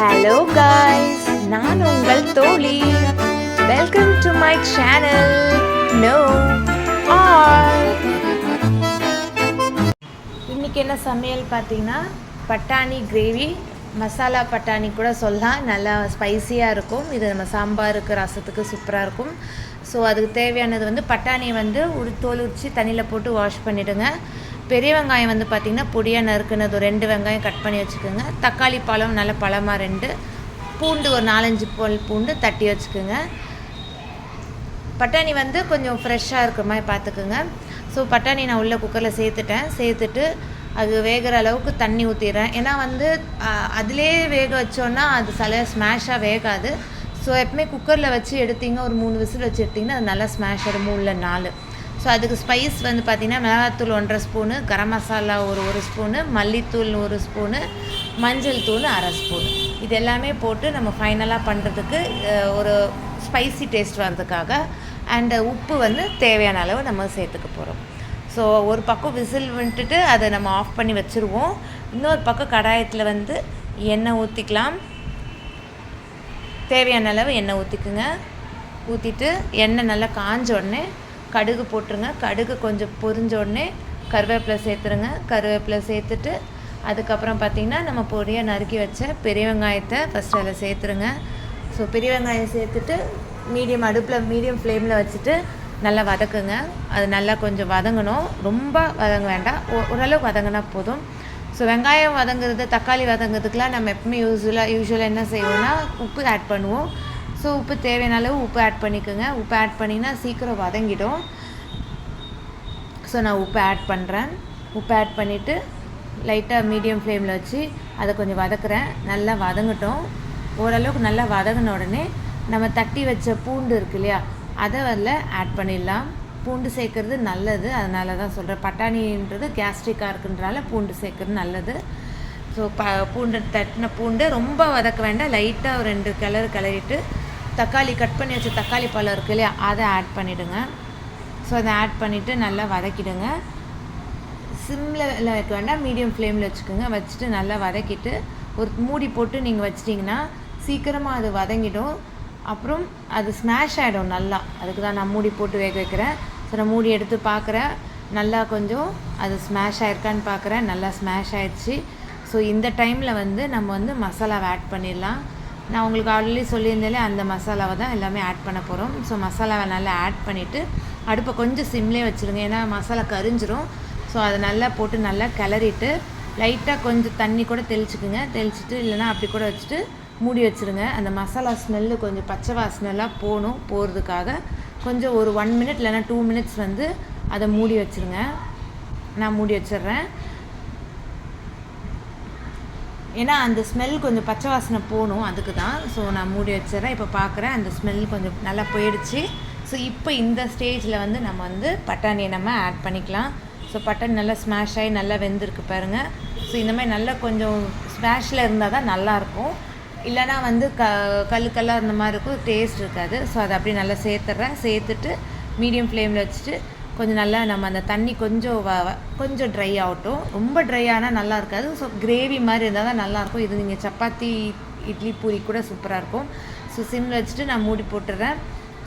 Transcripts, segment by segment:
Hello guys நான் உங்கள் தோழி. வெல்கம் டு மை சேனல் நோ இன்னைக்கு என்ன சமையல் பார்த்தீங்கன்னா? பட்டாணி கிரேவி மசாலா பட்டாணி கூட சொல்லலாம். நல்லா ஸ்பைசியாக இருக்கும். இது நம்ம சாம்பாருக்கு ரசத்துக்கு சூப்பராக இருக்கும். ஸோ அதுக்கு தேவையானது வந்து பட்டாணியை வந்து உரி தோல் உரித்து தண்ணியில் போட்டு வாஷ் பண்ணிவிடுங்க பெரிய வெங்காயம் வந்து பார்த்திங்கன்னா பொடியாக நறுக்குனது ஒரு ரெண்டு வெங்காயம் கட் பண்ணி வச்சுக்கோங்க. தக்காளி பழம் நல்ல பழமாக ரெண்டு பூண்டு ஒரு நாலஞ்சு பல் பூண்டு தட்டி வச்சுக்கோங்க. பட்டாணி வந்து கொஞ்சம் ஃப்ரெஷ்ஷாக இருக்கிற மாதிரி பார்த்துக்குங்க ஸோ பட்டாணி நான் உள்ளே குக்கரில் சேர்த்துட்டேன். சேர்த்துட்டு அது வேகிற அளவுக்கு தண்ணி ஊற்றிடுறேன் ஏன்னா வந்து அதிலே வேக வச்சோன்னா அது சில ஸ்மாஷாக வேகாது. ஸோ எப்பவுமே குக்கரில் வச்சு எடுத்தீங்க ஒரு மூணு விசில் வச்சு எடுத்திங்கன்னா அது நல்லா ஸ்மாஷ் ஆகிடும் மூணில் நாலு. ஸோ அதுக்கு ஸ்பைஸ் வந்து பார்த்திங்கன்னா மிளகாத்தூள் ஒன்றரை ஸ்பூனு கரம் மசாலா ஒரு ஒரு ஸ்பூனு மல்லித்தூள் ஒரு ஸ்பூனு மஞ்சள் தூள் அரை ஸ்பூனு இது எல்லாமே போட்டு நம்ம ஃபைனலாக பண்ணுறதுக்கு ஒரு ஸ்பைசி டேஸ்ட் வர்றதுக்காக அண்டு உப்பு வந்து தேவையான அளவு நம்ம சேர்த்துக்க போகிறோம் ஸோ ஒரு பக்கம் விசில் விட்டுட்டு அதை நம்ம ஆஃப் பண்ணி வச்சுருவோம். இன்னொரு பக்கம் கடாயத்தில் வந்து எண்ணெய் ஊற்றிக்கலாம் தேவையான அளவு எண்ணெய் ஊற்றிக்குங்க ஊற்றிட்டு எண்ணெய் நல்லா காஞ்ச உடனே கடுகு போட்டுருங்க. கடுகு கொஞ்சம் பொரிஞ்ச உடனே கருவேப்பிலை சேர்த்துருங்க. கருவேப்பிலை சேர்த்துட்டு அதுக்கப்புறம் பார்த்திங்கன்னா நம்ம பொடியாக நறுக்கி வச்ச பெரிய வெங்காயத்தை ஃபஸ்ட்டு அதில் சேர்த்துருங்க. ஸோ பெரிய வெங்காயம் சேர்த்துட்டு மீடியம் அடுப்பில் மீடியம் ஃப்ளேமில் வச்சுட்டு நல்லா வதக்குங்க. அது நல்லா கொஞ்சம் வதங்கணும். ரொம்ப வதங்க வேண்டாம். ஓரளவுக்கு வதங்கினா போதும். ஸோ வெங்காயம் வதங்குறது தக்காளி வதங்குறதுக்கெலாம் நம்ம எப்பவுமே யூஸ்வலாக யூஸ்வலாக என்ன செய்வோம்னா உப்பு ஆட் பண்ணுவோம். ஸோ உப்பு தேவையான அளவு உப்பு ஆட் பண்ணிக்கோங்க. உப்பு ஆட் பண்ணிங்கன்னா சீக்கிரம் வதங்கிடும். ஸோ நான் உப்பு ஆட் பண்ணுறேன் உப்பு ஆட் பண்ணிவிட்டு லைட்டாக மீடியம் ஃப்ளேமில் வச்சு அதை கொஞ்சம் வதக்குறேன். நல்லா வதங்கட்டும். ஓரளவுக்கு நல்லா வதங்கின உடனே நம்ம தட்டி வச்ச பூண்டு இருக்கு இல்லையா அதை அதில் ஆட் பண்ணிடலாம். பூண்டு சேர்க்குறது நல்லது. அதனால தான் சொல்கிறேன் பட்டாணின்றது கேஸ்ட்ரிக்காக இருக்குன்றனால பூண்டு சேர்க்குறது நல்லது. ஸோ ப பூண்டு தட்டின பூண்டு ரொம்ப வதக்க வேண்டாம். லைட்டாக ஒரு ரெண்டு கிளறு கிளறிட்டு தக்காளி கட் பண்ணி வச்ச தக்காளி பழம் இருக்கு இல்லையா அதை ஆட் பண்ணிவிடுங்க ஸோ அதை ஆட் பண்ணிவிட்டு நல்லா வதக்கிடுங்க. சிம்மில் வைக்க வேண்டாம் மீடியம் ஃப்ளேமில் வச்சுக்கோங்க. வச்சுட்டு நல்லா வதக்கிட்டு ஒரு மூடி போட்டு நீங்கள் வச்சிட்டிங்கன்னா சீக்கிரமாக அது வதங்கிடும். அப்புறம் அது ஸ்மாஷ் ஆகிடும் நல்லா. அதுக்கு தான் நான் மூடி போட்டு வேக வைக்கிறேன். ஸோ நான் மூடி எடுத்து பார்க்குறேன் நல்லா கொஞ்சம் அது ஸ்மாஷ் ஆகிருக்கான்னு பார்க்குறேன் நல்லா ஸ்மாஷ் ஆகிடுச்சு ஸோ இந்த டைமில் வந்து நம்ம வந்து மசாலாவை ஆட் பண்ணிடலாம். நான் உங்களுக்கு ஆல்ரெடி சொல்லியிருந்தாலே அந்த மசாலாவை தான் எல்லாமே ஆட் பண்ண போகிறோம் ஸோ மசாலாவை நல்லா ஆட் பண்ணிவிட்டு அடுப்பை கொஞ்சம் சிம்லேயே வச்சுருங்க. ஏன்னா மசாலா கரிஞ்சிரும். ஸோ அதை நல்லா போட்டு நல்லா கிளறிட்டு லைட்டாக கொஞ்சம் தண்ணி கூட தெளிச்சுக்குங்க. தெளிச்சுட்டு இல்லைனா அப்படி கூட வச்சுட்டு மூடி வச்சுருங்க. அந்த மசாலா ஸ்மெல்லு கொஞ்சம் பச்சை வாசனெல்லாம் போகணும் போகிறதுக்காக கொஞ்சம் ஒரு ஒன் மினிட் இல்லைனா டூ மினிட்ஸ் வந்து அதை மூடி வச்சுருங்க. நான் மூடி வச்சிடுறேன். ஏன்னா அந்த ஸ்மெல் கொஞ்சம் பச்சை வாசனை போகணும் அதுக்கு தான் ஸோ நான் மூடி வச்சிடறேன். இப்போ பார்க்குறேன் அந்த ஸ்மெல் கொஞ்சம் நல்லா போயிடுச்சு. ஸோ இப்போ இந்த ஸ்டேஜில் வந்து நம்ம வந்து பட்டாணியை நம்ம ஆட் பண்ணிக்கலாம். ஸோ பட்டாணி நல்லா ஸ்மாஷ் ஆகி நல்லா வெந்திருக்கு பாருங்கள் ஸோ இந்த மாதிரி நல்லா கொஞ்சம் ஸ்மாஷில் இருந்தால் தான் நல்லாயிருக்கும். இல்லைனா வந்து க கல் இருந்த மாதிரி இருக்கும் டேஸ்ட் இருக்காது. ஸோ அதை அப்படியே நல்லா சேர்த்துட்றேன். சேர்த்துட்டு மீடியம் ஃப்ளேமில் வச்சுட்டு கொஞ்சம் நல்லா நம்ம அந்த தண்ணி கொஞ்சம் வ கொஞ்சம் ட்ரை ஆகட்டும். ரொம்ப ட்ரை ஆனால் நல்லா இருக்காது. ஸோ கிரேவி மாதிரி இருந்தால் தான் நல்லாயிருக்கும் இது நீங்கள் சப்பாத்தி இட்லி பூரி கூட சூப்பராக இருக்கும். ஸோ சிம்மில் வச்சுட்டு நான் மூடி போட்டுடுறேன்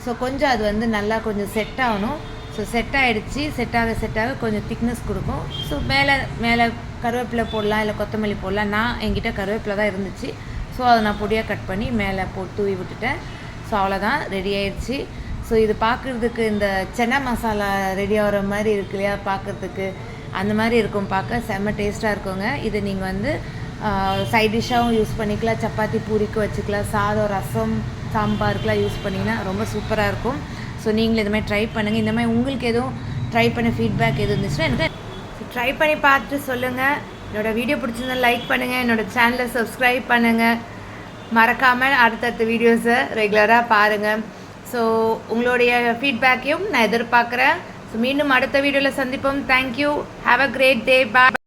ஸோ கொஞ்சம் அது வந்து நல்லா கொஞ்சம் செட் ஆகணும். ஸோ செட் ஆகிடுச்சு செட் ஆக செட் ஆக கொஞ்சம் திக்னஸ் கொடுக்கும். ஸோ மேலே மேலே கருவேப்பிலை போடலாம் இல்லை கொத்தமல்லி போடலாம். நான் என்கிட்ட கருவேப்பிலை தான் இருந்துச்சு. ஸோ அதை நான் பொடியாக கட் பண்ணி மேலே போட்டு தூவி விட்டுட்டேன். ஸோ அவ்வளோதான் ரெடி ஆயிடுச்சு. ஸோ இது பார்க்குறதுக்கு இந்த சென்னா மசாலா ரெடி ஆகிற மாதிரி இருக்கு இல்லையா? பார்க்குறதுக்கு அந்த மாதிரி இருக்கும் பார்க்க செம்ம டேஸ்ட்டாக இருக்குங்க. இது நீங்கள் வந்து சைட் டிஷ்ஷாகவும் யூஸ் பண்ணிக்கலாம். சப்பாத்தி பூரிக்கு வச்சுக்கலாம். சாதம் ரசம் சாம்பாருக்கெலாம் யூஸ் பண்ணிங்கன்னா ரொம்ப சூப்பராக இருக்கும். ஸோ நீங்களும் இது மாதிரி ட்ரை பண்ணுங்கள் இந்த மாதிரி உங்களுக்கு எதுவும் ட்ரை பண்ண ஃபீட்பேக் எது இருந்துச்சுன்னா எனக்கு ட்ரை பண்ணி பார்த்துட்டு சொல்லுங்கள் என்னோடய வீடியோ பிடிச்சிருந்தா லைக் பண்ணுங்கள் என்னோடய சேனலை சப்ஸ்கிரைப் பண்ணுங்கள் மறக்காமல் அடுத்தடுத்த வீடியோஸை ரெகுலராக பாருங்கள் ஸோ உங்களுடைய ஃபீட்பேக்கையும் நான் எதிர்பார்க்குறேன். ஸோ மீண்டும் அடுத்த வீடியோவில் சந்திப்போம். Thank you have a great day bye